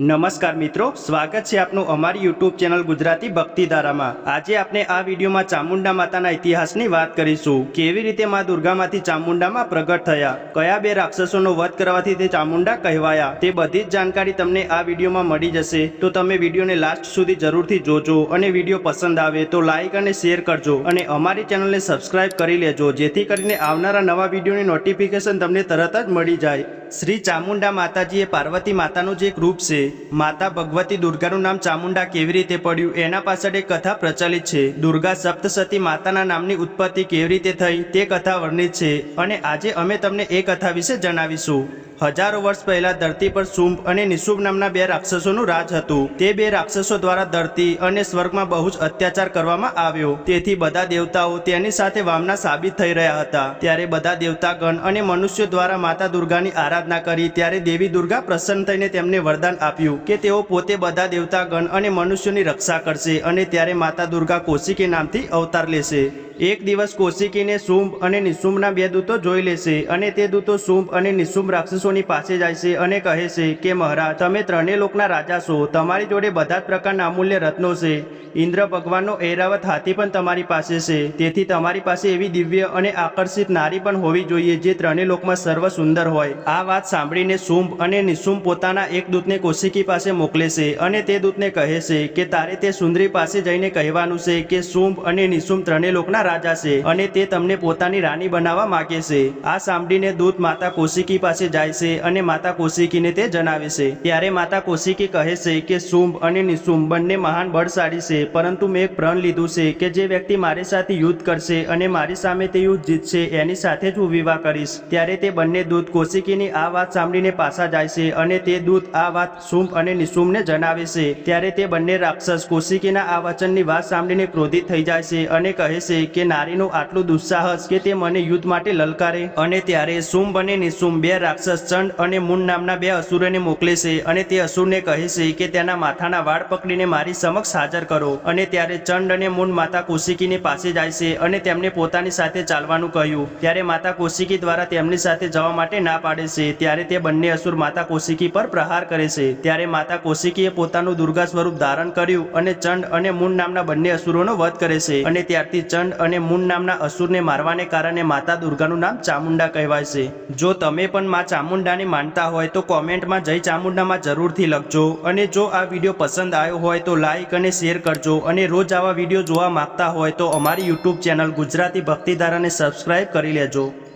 નમસ્કાર મિત્રો, સ્વાગત છે આપનું અમારી યુટ્યુબ ચેનલ ગુજરાતી ભક્તિધારામાં. આજે આપણે આ વિડીયોમાં ચામુંડા માતાના ઇતિહાસની વાત કરીશું. કેવી રીતે માં દુર્ગામાંથી ચામુંડામાં પ્રગટ થયા? કયા બે રાક્ષસોનો વધ કરવાથી તે ચામુંડા કહેવાયા? તે બધી જ જાણકારી તમને આ વિડીયોમાં મળી જશે. તો તમે વિડીયોને લાસ્ટ સુધી જરૂરથી જોજો અને વીડિયો પસંદ આવે તો લાઇક અને શેર કરજો. અને અમારી ચેનલને સબસ્ક્રાઇબ કરી લેજો, જેથી કરીને આવનારા નવા વિડીયોની નોટિફિકેશન તમને તરત જ મળી જાય. શ્રી ચામુંડા માતાજી એ પાર્વતી માતાનું જે એક રૂપ છે માતા ભગવતી દુર્ગાનું નામ ચામુંડા કેવી રીતે પડ્યું? એના પાછળ એક કથા પ્રચલિત છે. દુર્ગા સપ્તસતી માતાના નામની ઉત્પત્તિ કેવી રીતે થઈ તે કથા વર્ણિત છે. અને આજે અમે તમને એ કથા વિશે જણાવીશું. હજારો વર્ષ પહેલા ધરતી પર શુંભ અને નિશુંભ નામના બે રાક્ષસોનું રાજ હતું. તે બે રાક્ષસો દ્વારા ધરતી અને સ્વર્ગમાં બહુ જ અત્યાચાર કરવામાં આવ્યો. તેથી બધા દેવતાઓ તેની સાથે વામના સાબિત થઈ રહ્યા હતા. ત્યારે બધા દેવતાગણ અને મનુષ્યો દ્વારા માતા દુર્ગાની આરાધના કરી ત્યારે દેવી દુર્ગા પ્રસન્ન થઈને તેમને વરદાન આપ્યું કે તેઓ પોતે બધા દેવતાગણ અને મનુષ્યોની રક્ષા કરશે અને ત્યારે માતા દુર્ગા કોશિકી નામથી અવતાર લેશે. એક દિવસ કોશિકીને શુંભ અને નિશુંભના બે દૂતો જોઈ લેશે અને તે દૂતો શુંભ અને નિશુંભ રાક્ષસોની પાસે જાય છે અને કહે છે કે મહારાજ, તમે ત્રણેય લોકના રાજા છો, તમારી જોડે બધા જ પ્રકારના અમૂલ્ય રત્નો છે. ઇન્દ્ર ભગવાનનો ઐરાવત હાથી પણ તમારી પાસે છે. તેથી તમારી પાસે એવી દિવ્ય અને આકર્ષિત નારી પણ હોવી જોઈએ જે ત્રણેય લોકમાં સર્વ સુંદર હોય. આ વાત સાંભળીને શુંભ અને નિશુંભ પોતાના એક દૂતને કૌશિકી પાસે મોકલે છે અને તે દૂતને કહે છે કે, તારે તે સુંદરી પાસે જઈને કહેવાનું છે કે, શુંભ અને નિશુંભ ત્રણેય લોકના રાજા છે અને તે તમને પોતાની રાણી બનાવવા માગે છે. આ સાંભળીને દૂત માતા કૌશિકી પાસે જાય છે અને માતા કૌશિકીને તે જણાવે છે. ત્યારે માતા કૌશિકી કહે છે કે, શુંભ અને નિશુંભ બંને મહાન બળશાળી છે. પરંતુ મેં એક પ્રણ લીધું છે કે જે વ્યક્તિ મારી સાથે યુદ્ધ કરશે અને મારી સામે તે યુદ્ધ જીતશે, એની સાથે જ હું વિવાહ કરીશ. ત્યારે તે બંને દૂત કોશિકીની આ વાત સાંભળીને પાછા જાય છે અને તે દૂત આ વાત શુંભ અને નિશુંભને જણાવે છે. ત્યારે તે બંને રાક્ષસ કોશિકીના આ વચનની વાત સાંભળીને ક્રોધિત થઈ જાય છે અને કહે છે કે, નારીનું આટલું દુસ્સાહસ કે તે મને યુદ્ધ માટે લલકારે. અને ત્યારે શુંભ અને નિશુંભ બે રાક્ષસ ચંડ અને મૂન નામના બે અસુરોને મોકલે છે અને તે અસુરને કહે છે કે, તેના માથાના વાળ પકડીને મારી સમક્ષ હાજર કરો. અને ત્યારે ચંડ અને મૂન માતા કૌશિકીની પાસે જાય છે અને તેમને પોતાની સાથે ચાલવાનું કહ્યું. ત્યારે માતા કૌશિકી દ્વારા તેમની સાથે જવા માટે ના પાડે છે. ત્યારે તે બંને અસુર માતા કૌશિકી પર પ્રહાર કરે છે. ત્યારે માતા કૌશિકીએ પોતાનું દુર્ગા સ્વરૂપ ધારણ કર્યું અને ચંડ અને મૂન નામના બંને અસુરોનો વધ કરે છે. અને ત્યારથી ચંડ અને મૂન નામના અસુરને મારવાને કારણે માતા દુર્ગાનું નામ ચામુંડા કહેવાય છે. જો તમે પણ માં ચામુંડાને માનતા હોય તો કોમેન્ટમાં જય ચામુંડામાં જરૂરથી લખજો. અને જો આ વીડિયો પસંદ આવ્યો હોય તો લાઈક અને શેર કરજો. અને રોજ આવા વીડિયો જોવા માંગતા હોય તો અમારી યુટ્યુબ ચેનલ ગુજરાતી ભક્તિધારાને સબસ્ક્રાઇબ કરી લેજો.